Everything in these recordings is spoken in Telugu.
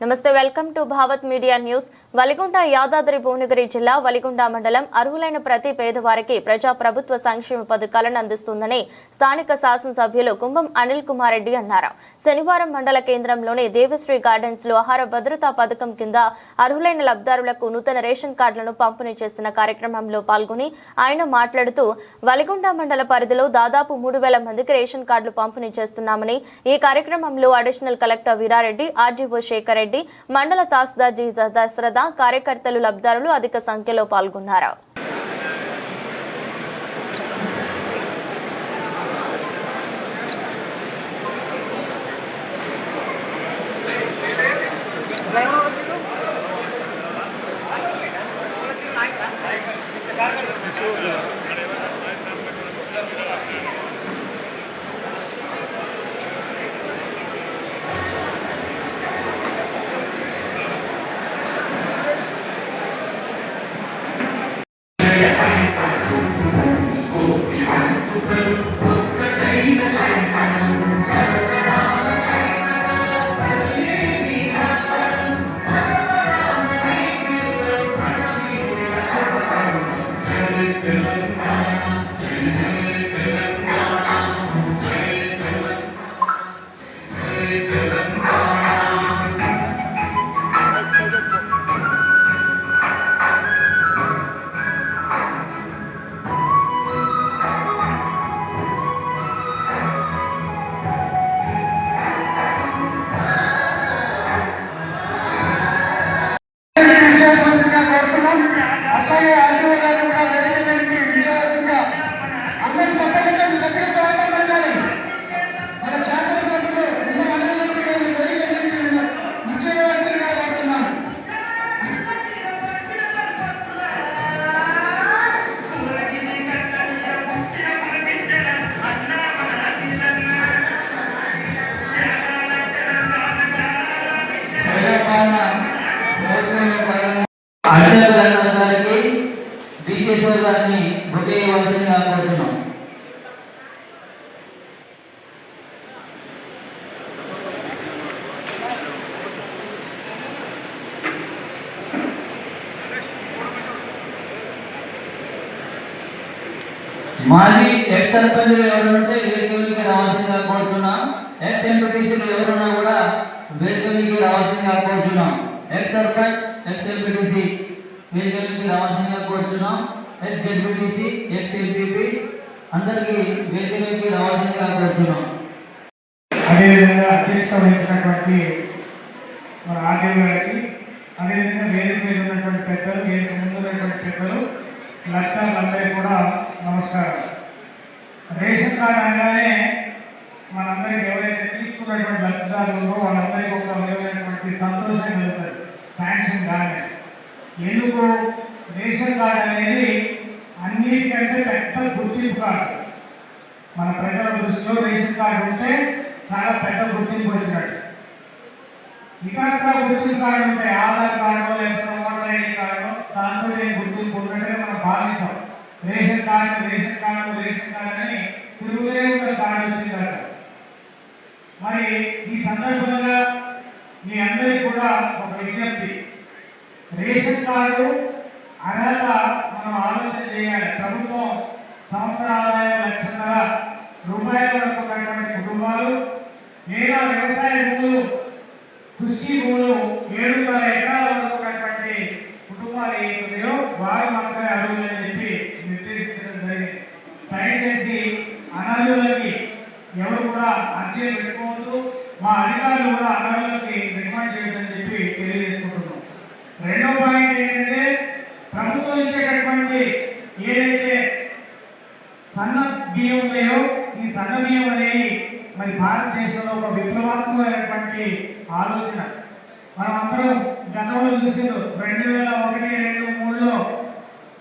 నమస్తే welcome to Bhavat media news. Valigonda Yadadri Bhuvanagiri జిల్లా వలిగుంట మండలం అర్హులైన ప్రతి పేదవారికి ప్రజా ప్రభుత్వ సంక్షేమ పథకాలను అందిస్తుందని స్థానిక శాసనసభ్యులు కుంభం అనిల్ కుమార్ రెడ్డి అన్నారు. శనివారం మండల కేంద్రంలోని దేవశ్రీ గార్డెన్స్లో ఆహార భద్రతా పథకం కింద అర్హులైన లబ్ధారులకు నూతన రేషన్ కార్డులను పంపిణీ చేస్తున్న కార్యక్రమంలో పాల్గొని ఆయన మాట్లాడుతూ వలిగుంట మండల పరిధిలో దాదాపు మూడు వేల మందికి రేషన్ కార్డులు పంపిణీ చేస్తున్నామని ఈ కార్యక్రమంలో additional collector Veera Reddy R G O Shekhar Reddy మండల తహసీల్దార్ జి దశరథ కార్యకర్తలు లబ్ధారులు అధిక సంఖ్యలో పాల్గొన్నారు. విశ్వాసంగా మాజీ ఎక్స్ సర్పంచులు ఎవరుంటే వేదికలకి రావాల్సిందిగా కోరుతున్నాం ఎక్స్ ఎంపీటీసీలు ఎవరున్నా కూడా వేదికలకి రావాల్సిందిగా కోరుతున్నాం ఎక్స్ సర్పంచ్ ఎక్స్ ఎంపీటీసీ వేదికలకి రావాల్సిందిగా కోరుతున్నాం ఎక్స్ జెడ్పీటీసీ ఎక్స్ ఎంపీపీ అందరికీ వేదికలకి రావాల్సిందిగా కోరుతున్నాం అదేవిధంగా అధ్యక్షత వహించినటువంటి మన ఆర్టీఓ గారికి అదేవిధంగా వేదిక మీద ఉన్నటువంటి పెద్దలు వేదిక ముందు ఉన్నటువంటి పెద్దలు లక్షలందరికీ కూడా నమస్కారం. రేషన్ కార్డు అనగానే మనందరికి ఎవరైతే తీసుకున్నటువంటి లబ్ధిదారులు వాళ్ళందరికీ ఒక విధమైనటువంటి సంతోషం కలుగుతుంది. శాంక్షన్ కానీ ఎందుకు? రేషన్ కార్డు అనేది అన్నిటికంటే పెద్ద గుర్తింపు కార్డు. మన ప్రజల దృష్టిలో రేషన్ కార్డు ఉంటే చాలా పెద్ద గుర్తింపు వచ్చినట్టు. ఇతరత్ర గుర్తింపు కార్డు ఉంటాయి. ఆధార్ కార్డు లేకపోతే ఓటర్ ఐడి కార్డు దాంతో ఏం గుర్తింపు? ఉన్నట్టుగా మనం భావించాం. Ration card ration card ration card అని తిరుగులే ఉన్న కార్డు వచ్చిందట. మరి ఈ సందర్భంగా మీ అందరికీ కూడా ఒక విజ్ఞప్తి. రేషన్ కార్డు అర్హత మనం ఆలోచన చేయాలి. ప్రభుత్వం సంవత్సర ఆదాయం లక్షన్నర రూపాయల వరకు ఉన్నటువంటి కుటుంబాలు లేదా వ్యవసాయ భూములు కృషి భూములు ఏడున్నర ఎకరాల కుటుంబాలు వారు మాత్రమే అర్హులని చెప్పి నిర్దేశించడం జరిగింది. దయచేసి అనర్హులకి ఎవరు కూడా అర్జీ పెట్టుకోవద్దు. మా అధికారులు కూడా అనర్హులకి రికమెండ్ చేయొద్దని చెప్పి తెలియజేసుకుంటున్నాం. రెండో పాయింట్ ఏంటంటే ప్రభుత్వం ఇచ్చేటటువంటి ఏదైతే సన్న బియ్యం ఉన్నాయో ఈ సన్న బియ్యం అనేవి మరి భారతదేశంలో ఒక విప్లవాత్మకమైనటువంటి ఆలోచన. మనం అందరం గతంలో చూసిండు రెండు వేల ఒకటి రెండు మూడులో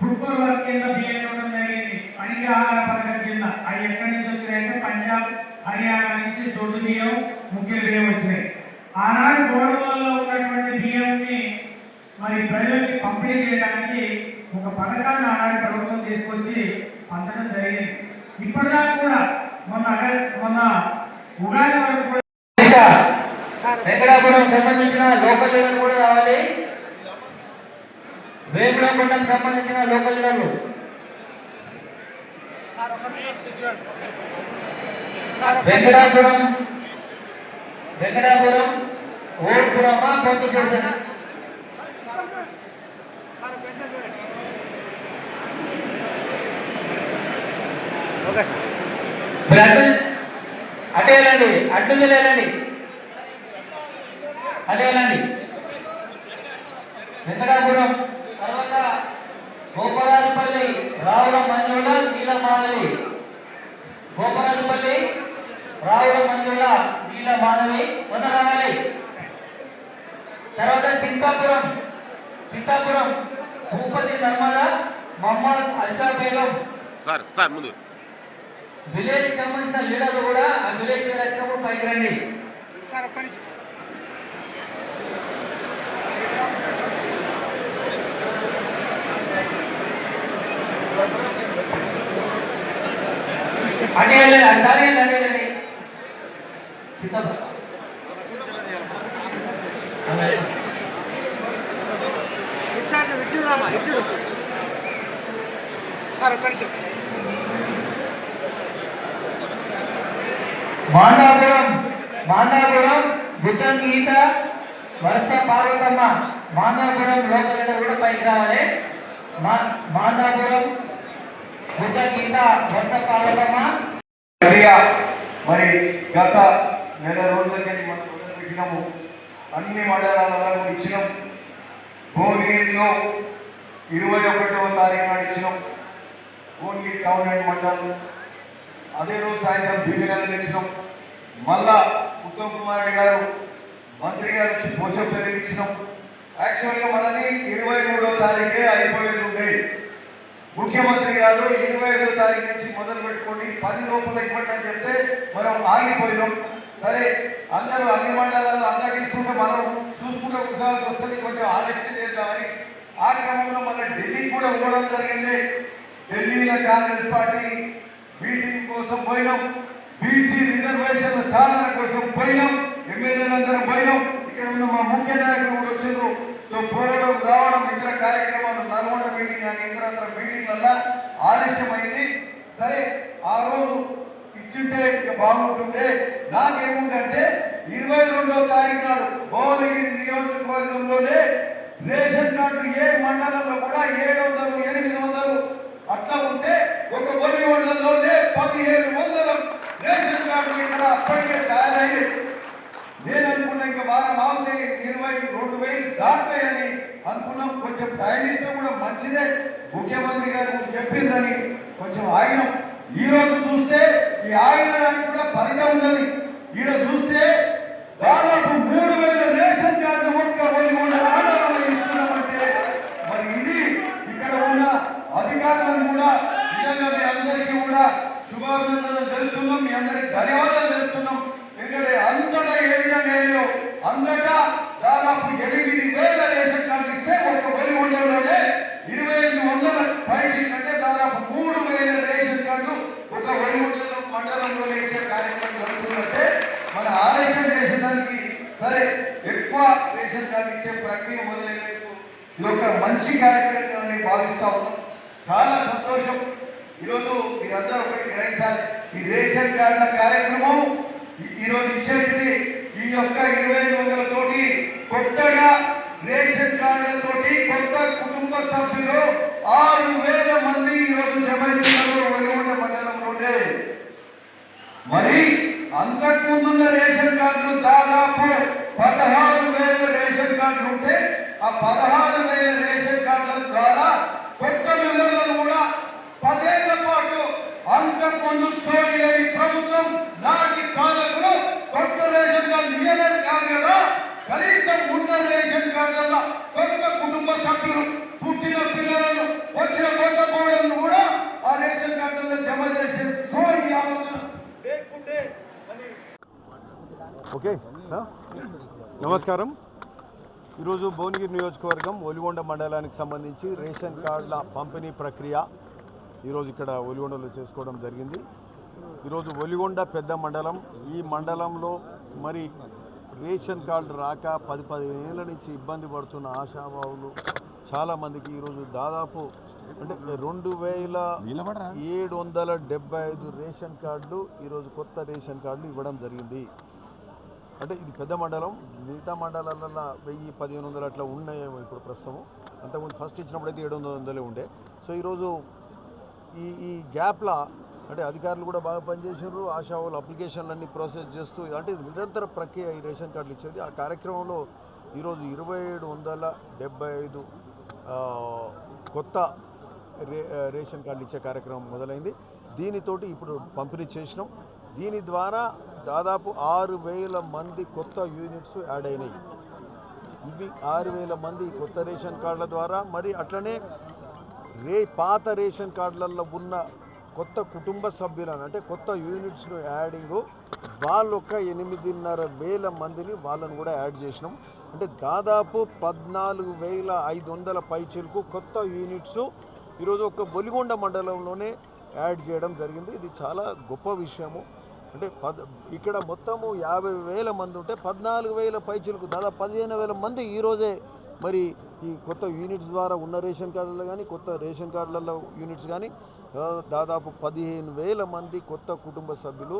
ఫుట్బాల్ వర్క్ కింద బియ్యం ఇవ్వడం జరిగింది. పనికి ఆహార పథకం కింద. అవి ఎక్కడి నుంచి వచ్చినాయంటే పంజాబ్ హర్యానా నుంచి దొడ్డు బియ్యం ముఖ్య బియ్యం వచ్చినాయి. ఆనాడు గోడవల్లో ఉన్నటువంటి బియ్యంని మరి ప్రజలకి పంపిణీ చేయడానికి ఒక పథకాన్ని ఆనాడు ప్రభుత్వం తీసుకొచ్చి పంచడం జరిగింది. ఇప్పటిదాకా కూడా మొన్న మొన్న ఉగాది వరకు కూడా వెంకటాపురం సంబంధించిన లోకల్ లీడర్ కూడా రావాలి. వేములకొండకు సంబంధించిన లోకల్ లీడర్లు. వెంకటాపురం వెంకటాపురం ఓల్పురమ్మ కొంత అటు వెళ్ళండి అడ్డు వెళ్ళండి అటు వెళ్ళండి. వెంకటాపురం. తర్వాత గోపరాజపల్లి రావుల మంజుల నీలమాధవి. గోపరాజపల్లి రావుల మంజుల నీలమాధవి. కొంత రావాలి. తర్వాత చింతాపురం. చింతాపురం. భూపతి నర్మద మహమ్మద్ అల్షా బేగం. సార్ సార్ ముందు. విలేజ్ సంబంధించిన లీడర్లు కూడా ఆ విలేజ్ వచ్చినప్పుడు పైకి రండి. అటే వెళ్ళండి అటు దారి వెళ్ళండి, అటే వెళ్ళండి సీతాఫలం. అలాగే. మాండాపురం మాండాపురం బుద్ధన్ గీత వరుస పార్వతమ్మ మాందాపురం లోకల్ లీడర్ కూడా పైకి రావాలి. మాందాపురం బుద్ధ గీత వరుస పార్వతమ్మ. మరి గత నెల రోజులకి మనం పెట్టినాము అన్ని మండలాలలో ఇచ్చినాం. భువనగిరిలో ఇరవై ఒకటవ తారీఖు నాడు ఇచ్చినాం. భువనగిరి టౌన్ అండ్ మండలం. అదే రోజు సాయంత్రం దివ్యనగర్ ఇచ్చినాం. మళ్ళా ఉత్తమ్ కుమార్ రెడ్డి గారు మంత్రి గారు వచ్చి పోచపల్లికి యాక్చువల్గా మనది ఇరవై మూడో తారీఖే అయిపోయేది ఉంది. ముఖ్యమంత్రి గారు ఇరవై ఐదో తారీఖు నుంచి మొదలు పెట్టుకొని పది లోపల ఇవ్వండి అని చెప్తే మనం ఆగిపోయినాం. సరే అందరూ అన్ని మండలాలు అందరికి ఇస్తుంటే మనం చూసుకుంటే ఉద్యోగాలకు వస్తుంది. కొంచెం ఆలస్యం చేద్దామని. ఆ క్రమంలో మన ఢిల్లీకి కూడా ఇవ్వడం జరిగింది. ఢిల్లీలో కాంగ్రెస్ పార్టీ మీటింగ్ కోసం పోయినాం. బీసీ రిజర్వేషన్ల సాధన కోసం పోయినాం. ఎమ్మెల్యేలందరం పోయినాం ఇక్కడ ఉన్న మా ముఖ్య నాయకులు కూడా వచ్చారు. సో పోవడం రావడం ఇతర కార్యక్రమాలు నల్గొండ మీటింగ్ కానీ ఇతర మీటింగ్ వల్ల ఆలస్యమైంది. సరే ఆ రోజు ఇచ్చింటే ఇక బాగుంటుండే. నాకేముందంటే ఇరవై రెండో తారీఖు నాడు భువనగిరి నియోజకవర్గంలోనే రేషన్ కార్డు ఏ మండలంలో కూడా ఏడు వందలు ఎనిమిది వందలు అట్లా ఉంటే ఒక వరి మండలంలోనే పదిహేడు వందల రేషన్ కార్డు ఇక్కడ అప్పటికే తయారైంది. నేను అనుకున్నా ఇంకా వారం అవుతే ఇరవై రెండు వేలు దాటాయని అనుకున్నాం. కొంచెం టైం ఇస్తే కూడా మంచిదే. ముఖ్యమంత్రి గారు చెప్పిందని కొంచెం ఆగినాం. ఈ రోజు చూస్తే ఈ ఆగినానికి కూడా పరిగా ఉన్నది. ఈడ చూస్తే దాదాపు మూడు వేల రేషన్ కార్డు ఒక్క వరి కూడా ఇస్తున్నామంటే మరి ఇది ఇక్కడ ఉన్న అధికారులను కూడా నిజంగా అందరికీ కూడా శుభాభినందనలు తెలుపుతున్నాం. మీ అందరికి ధన్యవాదాలు తెలుపుతున్నాం. ఎందుకంటే అంతటా ఏ విధంగా అయ్యో అంతటా దాదాపు ఎనిమిది వేల రేషన్ కార్డు ఇస్తే ఒక వరి ఉండలోనే ఇరవై ఎనిమిది వందల పైసలు కంటే దాదాపు మూడు వేల రేషన్ కార్డు ఒక వరి ఉండలో మండలంలో వేసే కార్యక్రమం జరుగుతుందంటే మన ఆలస్యం చేసేదానికి సరే ఎక్కువ రేషన్ కార్డు ఇచ్చే ప్రక్రియ మొదలైనందుకు ఇది ఒక మంచి కార్యక్రమం భావిస్తా ఉన్నాం. చాలా సంతోషం. ఈరోజు మీరందరూ ఒకటి గ్రహించాలి ఈ రేషన్ కార్డుల కార్యక్రమం ఈరోజు ఇచ్చేది ఈ యొక్క ఇరవై ఐదు వందల తోటి కొత్తగా రేషన్ కార్డులతోటి కొత్త కుటుంబ సభ్యులు ఆరు వేల మంది ఈరోజు జమ చేశారు మండలంలోనే మరి అంతకుముందున్న రేషన్ కార్డులు దాదాపు పదహారు వేల రేషన్ కార్డులు ఉంటే ఆ పదహారు వేల రేషన్ కార్డుల ద్వారా కొత్త మెంబర్లను కూడా పదేళ్ళ పాటు అంతకుముందు సోనియా ప్రభుత్వం నాటి పాలకులు కొత్త రేషన్ కార్డు ఇయ్యలేదు కాదు కదా కనీసం ఉన్న రేషన్ కార్డుల కొత్త కుటుంబ సభ్యులు పుట్టిన పిల్లలను వచ్చిన కొత్త కోడలను కూడా ఆ రేషన్ కార్డుల్లో జమ చేసే సో ఈ ఆలోచన లేకుంటే ఓకే నమస్కారం. ఈరోజు భువనగిరి నియోజకవర్గం ఒలిగొండ మండలానికి సంబంధించి రేషన్ కార్డుల పంపిణీ ప్రక్రియ ఈరోజు ఇక్కడ ఒలిగొండలో చేసుకోవడం జరిగింది. ఈరోజు ఒలిగొండ పెద్ద మండలం ఈ మండలంలో మరి రేషన్ కార్డు రాక పది పదిహేను ఏళ్ళ నుంచి ఇబ్బంది పడుతున్న ఆశావాహులు చాలామందికి ఈరోజు దాదాపు అంటే రెండు వేల ఏడు వందల డెబ్బై ఐదు రేషన్ కార్డులు ఈరోజు కొత్త రేషన్ కార్డులు ఇవ్వడం జరిగింది. అంటే ఇది పెద్ద మండలం మిగతా మండలాలలో వెయ్యి పదిహేను వందలు అట్లా ఉన్నాయేమో ఇప్పుడు ప్రస్తుతం. అంతకుముందు ఫస్ట్ ఇచ్చినప్పుడు అయితే ఏడు వందల వందలే ఉండే. సో ఈరోజు ఈ ఈ గ్యాప్లో అంటే అధికారులు కూడా బాగా పనిచేసారు ఆశా వాళ్ళు అప్లికేషన్లన్నీ ప్రాసెస్ చేస్తూ అంటే నిరంతర ప్రక్రియ ఈ రేషన్ కార్డులు ఇచ్చేది. ఆ కార్యక్రమంలో ఈరోజు ఇరవై ఏడు వందల డెబ్బై ఐదు కొత్త రే రేషన్ కార్డులు ఇచ్చే కార్యక్రమం మొదలైంది. దీనితోటి ఇప్పుడు పంపిణీ చేసినాం. దీని ద్వారా దాదాపు ఆరు వేల మంది కొత్త యూనిట్స్ యాడ్ అయినాయి. ఇవి ఆరు వేల మంది కొత్త రేషన్ కార్డుల ద్వారా మరి అట్లనే రే పాత రేషన్ కార్డులలో ఉన్న కొత్త కుటుంబ సభ్యులను అంటే కొత్త యూనిట్స్ను యాడింగ్ వాళ్ళొక్క ఎనిమిదిన్నర వేల మందిని వాళ్ళను కూడా యాడ్ చేసినాం. అంటే దాదాపు పద్నాలుగు వేల ఐదు వందల పైచీలకు కొత్త యూనిట్స్ ఈరోజు ఒక బొలిగొండ మండలంలోనే యాడ్ చేయడం జరిగింది. ఇది చాలా గొప్ప విషయము. అంటే పద్ ఇక్కడ మొత్తము యాభై వేల మంది ఉంటే పద్నాలుగు వేల పైచీలకు దాదాపు పదిహేను వేల మంది ఈరోజే మరి ఈ కొత్త యూనిట్స్ ద్వారా ఉన్న రేషన్ కార్డులలో కానీ కొత్త రేషన్ కార్డులలో యూనిట్స్ కానీ దాదాపు పదిహేను వేల మంది కొత్త కుటుంబ సభ్యులు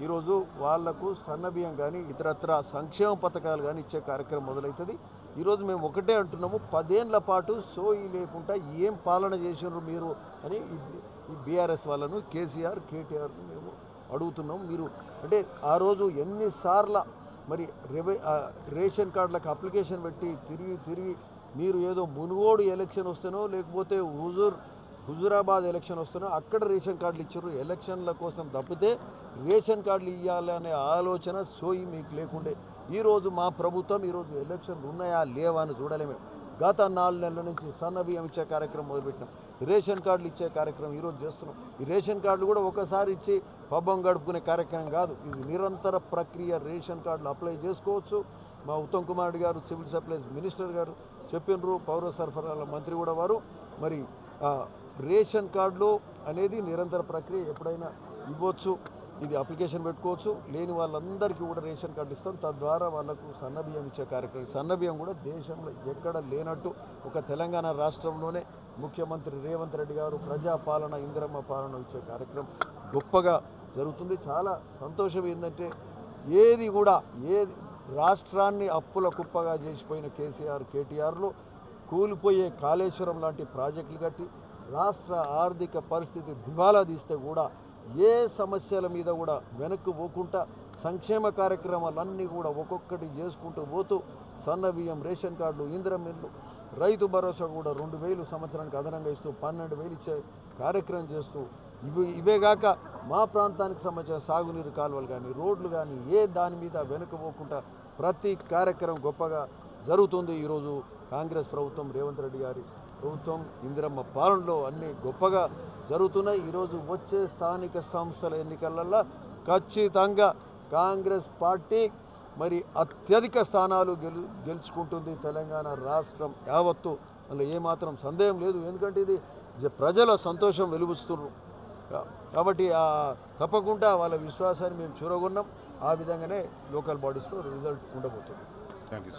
ఈరోజు వాళ్ళకు సన్నబియ్యం కానీ ఇతరత్ర సంక్షేమ పథకాలు కానీ ఇచ్చే కార్యక్రమం మొదలవుతుంది. ఈరోజు మేము ఒకటే అంటున్నాము పదేళ్ళ పాటు సోయి లేకుండా ఏం పాలన చేసినారు మీరు అని ఈ- బీఆర్ఎస్ వాళ్ళను కేసీఆర్ కేటీఆర్ను మేము అడుగుతున్నాం మీరు అంటే ఆ రోజు ఎన్నిసార్ల మరి రేషన్ కార్డులకు అప్లికేషన్ పెట్టి తిరిగి తిరిగి మీరు ఏదో మునుగోడు ఎలక్షన్ వస్తేనో లేకపోతే హుజూర్ హుజూరాబాద్ ఎలక్షన్ వస్తేనో అక్కడ రేషన్ కార్డులు ఇచ్చారు. ఎలక్షన్ల కోసం తప్పితే రేషన్ కార్డులు ఇవ్వాలనే ఆలోచన సోయి మీకు లేకుండే. ఈరోజు మా ప్రభుత్వం ఈరోజు ఎలక్షన్లు ఉన్నాయా లేవా అని చూడలేమే. గత నాలుగు నెలల నుంచి సన్న బియ్యం ఇచ్చే కార్యక్రమం మొదలుపెట్టినాం. రేషన్ కార్డులు ఇచ్చే కార్యక్రమం ఈరోజు చేస్తున్నాం. ఈ రేషన్ కార్డులు కూడా ఒకసారి ఇచ్చి పబ్బం గడుపుకునే కార్యక్రమం కాదు. ఇది నిరంతర ప్రక్రియ. రేషన్ కార్డులు అప్లై చేసుకోవచ్చు. మా ఉత్తమ్ కుమార్ గారు సివిల్ సప్లైస్ మినిస్టర్ గారు చెప్పినరు పౌర సరఫరాల మంత్రి కూడా వారు. మరి ఆ, రేషన్ కార్డులు అనేది నిరంతర ప్రక్రియ ఎప్పుడైనా ఇవ్వచ్చు. ఇది అప్లికేషన్ పెట్టుకోవచ్చు. లేని వాళ్ళందరికీ కూడా రేషన్ కార్డు ఇస్తాం. తద్వారా వాళ్ళకు సన్నబియ్యం ఇచ్చే కార్యక్రమం సన్నబియ్యం కూడా దేశంలో ఎక్కడ లేనట్టు ఒక తెలంగాణ రాష్ట్రంలోనే ముఖ్యమంత్రి రేవంత్ రెడ్డి గారు ప్రజాపాలన ఇందిరమ్మ పాలన ఇచ్చే కార్యక్రమం గొప్పగా జరుగుతుంది. చాలా సంతోషం ఏంటంటే ఏది కూడా ఏది రాష్ట్రాన్ని అప్పుల కుప్పగా చేసిపోయిన కేసీఆర్ కేటీఆర్లు కూలిపోయే కాళేశ్వరం లాంటి ప్రాజెక్టులు కట్టి రాష్ట్ర ఆర్థిక పరిస్థితి దివాలా తీస్తే కూడా ఏ సమస్యల మీద కూడా వెనక్కి పోకుండా సంక్షేమ కార్యక్రమాలన్నీ కూడా ఒక్కొక్కటి చేసుకుంటూ పోతూ సన్న బియ్యం రేషన్ కార్డులు ఇందిరం ఇల్లు రైతు భరోసా కూడా రెండు వేలు సంవత్సరానికి అదనంగా ఇస్తూ పన్నెండు వేలు ఇచ్చే కార్యక్రమం చేస్తూ ఇవి ఇవే కాక మా ప్రాంతానికి సంబంధించిన సాగునీరు కాలువలు కానీ రోడ్లు కానీ ఏ దాని మీద వెనుకపోకుండా ప్రతి కార్యక్రమం గొప్పగా జరుగుతుంది ఈరోజు కాంగ్రెస్ ప్రభుత్వం రేవంత్ రెడ్డి గారి ప్రభుత్వం ఇందిరమ్మ పాలనలో అన్నీ గొప్పగా జరుగుతున్నాయి. ఈరోజు వచ్చే స్థానిక సంస్థల ఎన్నికలలో ఖచ్చితంగా కాంగ్రెస్ పార్టీ మరి అత్యధిక స్థానాలు గెలు గెలుచుకుంటుంది తెలంగాణ రాష్ట్రం యావత్తు. అందులో ఏమాత్రం సందేహం లేదు. ఎందుకంటే ఇది జ- ప్రజల సంతోషం వెలుగుస్తున్నారు కాబట్టి ఆ తప్పకుండా వాళ్ళ విశ్వాసాన్ని మేము చూరగొన్నాం. ఆ విధంగానే లోకల్ బాడీస్లో రిజల్ట్ ఉండబోతుంది. Thank you